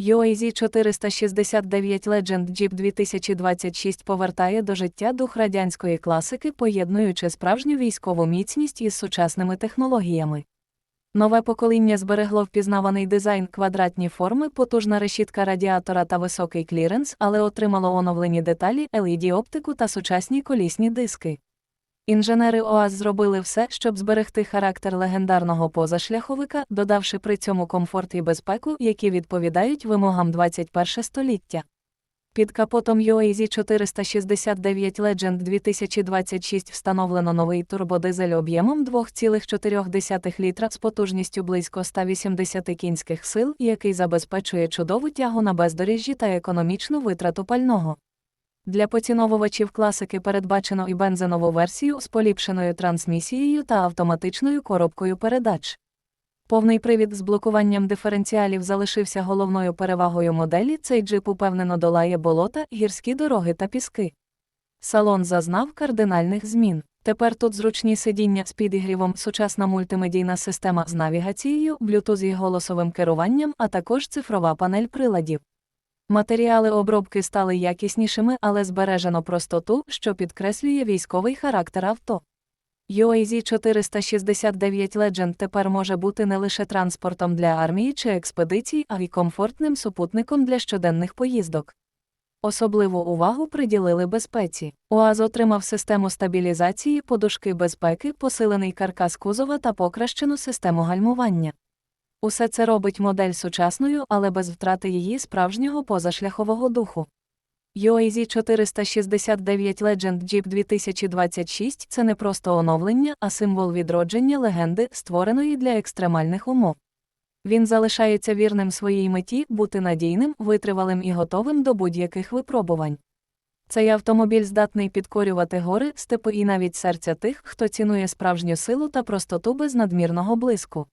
UAZ 469 Legend Jeep 2026 повертає до життя дух радянської класики, поєднуючи справжню військову міцність із сучасними технологіями. Нове покоління зберегло впізнаваний дизайн, квадратні форми, потужна решітка радіатора та високий кліренс, але отримало оновлені деталі, LED-оптику та сучасні колісні диски. Інженери ОАЗ зробили все, щоб зберегти характер легендарного позашляховика, додавши при цьому комфорт і безпеку, які відповідають вимогам 21 століття. Під капотом UAZ 469 Legend 2026 встановлено новий турбодизель об'ємом 2,4 літра з потужністю близько 180 кінських сил, який забезпечує чудову тягу на бездоріжжі та економічну витрату пального. Для поціновувачів класики передбачено і бензинову версію з поліпшеною трансмісією та автоматичною коробкою передач. Повний привід з блокуванням диференціалів залишився головною перевагою моделі. Цей джип упевнено долає болота, гірські дороги та піски. Салон зазнав кардинальних змін. Тепер тут зручні сидіння з підігрівом, сучасна мультимедійна система з навігацією, Bluetooth і голосовим керуванням, а також цифрова панель приладів. Матеріали обробки стали якіснішими, але збережено простоту, що підкреслює військовий характер авто. UAZ 469 Legend тепер може бути не лише транспортом для армії чи експедицій, а й комфортним супутником для щоденних поїздок. Особливу увагу приділили безпеці. УАЗ отримав систему стабілізації, подушки безпеки, посилений каркас кузова та покращену систему гальмування. Усе це робить модель сучасною, але без втрати її справжнього позашляхового духу. UAZ 469 Legend Jeep 2026 це не просто оновлення, а символ відродження легенди, створеної для екстремальних умов. Він залишається вірним своїй меті бути надійним, витривалим і готовим до будь-яких випробувань. Цей автомобіль здатний підкорювати гори, степи і навіть серця тих, хто цінує справжню силу та простоту без надмірного блиску.